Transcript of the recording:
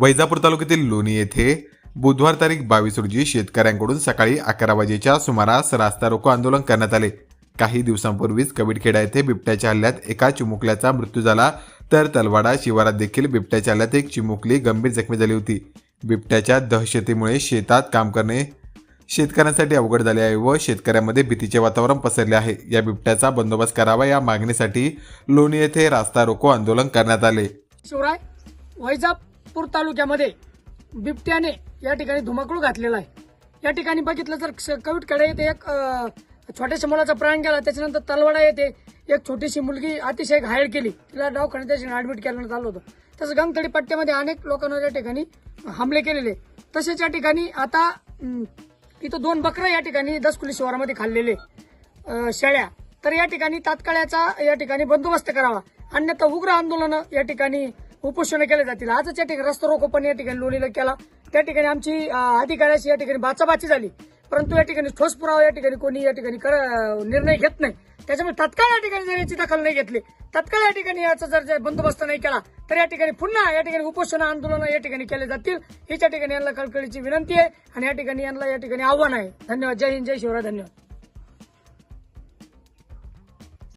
वैजापूर तालुक्यातील लोणी येथे बुधवार तारीख बावीस रोजी शेतकऱ्यांकडून सकाळी अकरा वाजेच्या सुमारास रास्ता रोको आंदोलन करण्यात आले. काही दिवसांपूर्वीच कविडखेडा येथे बिबट्याच्या हल्ल्यात एका चिमुकल्याचा मृत्यू झाला तर तलवाडा शिवारात देखील बिबट्याच्या हल्ल्यात एक चिमुकली गंभीर जखमी झाली होती. बिबट्याच्या दहशतीमुळे शेतात काम करणे शेतकऱ्यांसाठी अवघड झाले आहे व शेतकऱ्यांमध्ये भीतीचे वातावरण पसरले आहे. या बिबट्याचा बंदोबस्त करावा या मागणीसाठी लोणी येथे रास्ता रोको आंदोलन करण्यात आले. शिवराय वैजापूर तालुक्यामध्ये बिबट्याने या ठिकाणी धुमाकूळ घातलेला आहे. या ठिकाणी बघितलं तर कविटकडे येथे एक छोट्याशा मुलाचा प्राण गेला. त्याच्यानंतर तलवाडा येथे एक छोटीशी मुलगी अतिशय घायल केली. तिला दवाखान्यात त्याच्या ऍडमिट करण्यात आलं होतं. तसंच गंगथडी पट्ट्यामध्ये अनेक लोकांना या ठिकाणी हमले केलेले. तसेच या ठिकाणी आता इथं दोन बकरं या ठिकाणी दसकुली शिवारामध्ये खाल्लेले शेळ्या. तर या ठिकाणी तात्काळाचा या ठिकाणी बंदोबस्त करावा. अन्यथा उग्र आंदोलनं या ठिकाणी उपोषण केले जातील आजच या ठिकाणी रस्ता रोको पण या ठिकाणी लोणीला केला त्या ठिकाणी आमची अधिकाऱ्याशी या ठिकाणी बाचाबाची झाली परंतु या ठिकाणी ठोस पुरावा या ठिकाणी कोणी या ठिकाणी कर निर्णय घेत नाही त्याच्यामुळे तत्काळ या ठिकाणी जर याची दखल नाही घेतली तत्काळ या ठिकाणी याचा जर बंदोबस्त नाही केला तर या ठिकाणी पुन्हा या ठिकाणी उपोषण आंदोलन या ठिकाणी केले जातील हीच या ठिकाणी यांना कळकळीची विनंती आहे आणि या ठिकाणी यांना या ठिकाणी आव्हान आहे धन्यवाद जय हिंद जय शिवराय धन्यवाद